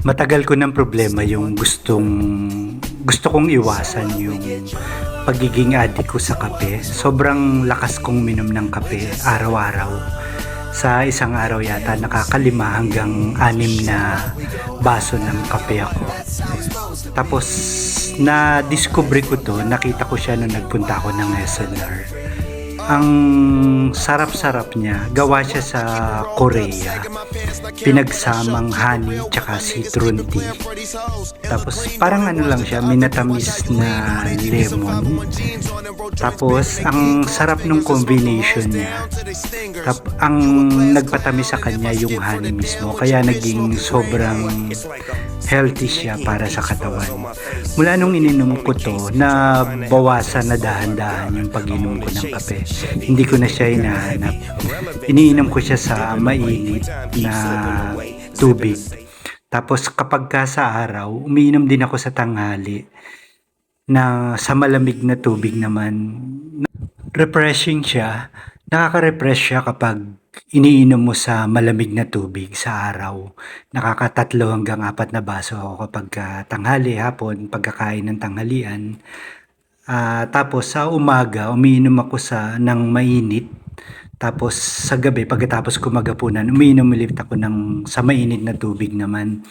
Matagal ko ng problema yung gustong gusto kong iwasan yung pagiging addict ko sa kape. Sobrang lakas kong minom ng kape araw-araw. Sa isang araw yata nakakalima hanggang anim na baso ng kape ako. Tapos na discover ko to, nakita ko siya nung nagpunta ako ng SNR. Ang sarap-sarap niya, gawa siya sa Korea. Pinagsamang honey tsaka citron tea. Tapos parang ano lang siya, minatamis na lemon. Tapos ang sarap ng combination niya. Tap, ang nagpatamis sa kanya yung honey mismo. Kaya naging sobrang healthy siya para sa katawan. Mula nung ininom ko to, na bawasan na dahan-dahan yung pag-inom ko ng kape. Hindi ko na siya hinahanap. Iniinom ko siya sa mainit na tubig. Tapos kapag ka sa araw, umiinom din ako sa tanghali na sa malamig na tubig naman. Refreshing siya. Nakaka-refresh siya kapag iniinom mo sa malamig na tubig sa araw. Nakakatatlo hanggang apat na baso ako kapag ka tanghali, hapon, pagkakain ng tanghalian. Ah, tapos sa umaga, umiinom ako sa ng mainit. Tapos sa gabi, pagkatapos ko magapunan, umiinom ulit ako ng sa mainit na tubig naman.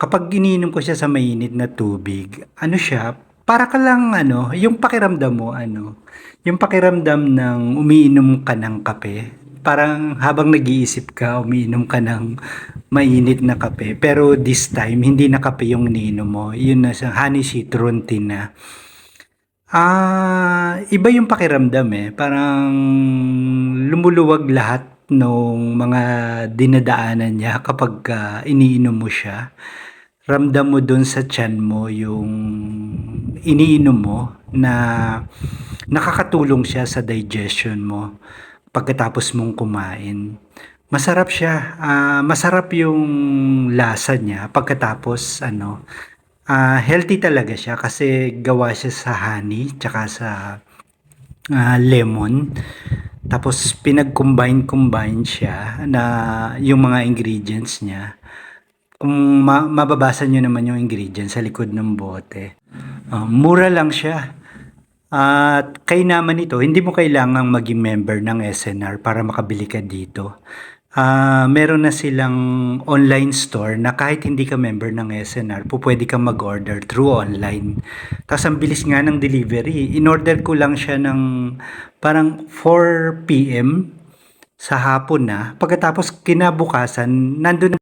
Kapag iniinom ko siya sa mainit na tubig, ano siya, para ka lang ano, yung pakiramdam mo ano, yung pakiramdam ng umiinom ka ng kape. Parang habang nag-iisip ka, umiinom ka ng mainit na kape. Pero this time, hindi na kape yung iniinom mo. Yun na sa honey citron tea na. Ah, iba yung pakiramdam eh. Parang lumuluwag lahat nung mga dinadaanan niya kapag ka iniinom mo siya. Ramdam mo dun sa tiyan mo yung iniinom mo na nakakatulong siya sa digestion mo pagkatapos mong kumain. Masarap siya. Ah, masarap yung lasa niya pagkatapos ano, ah, healthy talaga siya kasi gawa siya sa honey tsaka sa ah, lemon. Tapos pinag-combine-combine siya na yung mga ingredients niya. Kung ma- mababasa nyo naman yung ingredients sa likod ng bote. Ah, mura lang siya. At kay naman ito, hindi mo kailangang maging member ng SNR para makabili ka dito. Ah, meron na silang online store na kahit hindi ka member ng SNR, po kang mag-order through online. Tapos ang bilis nga ng delivery. In-order ko lang siya ng parang 4 p.m. sa hapon na. Pagkatapos kinabukasan, nandun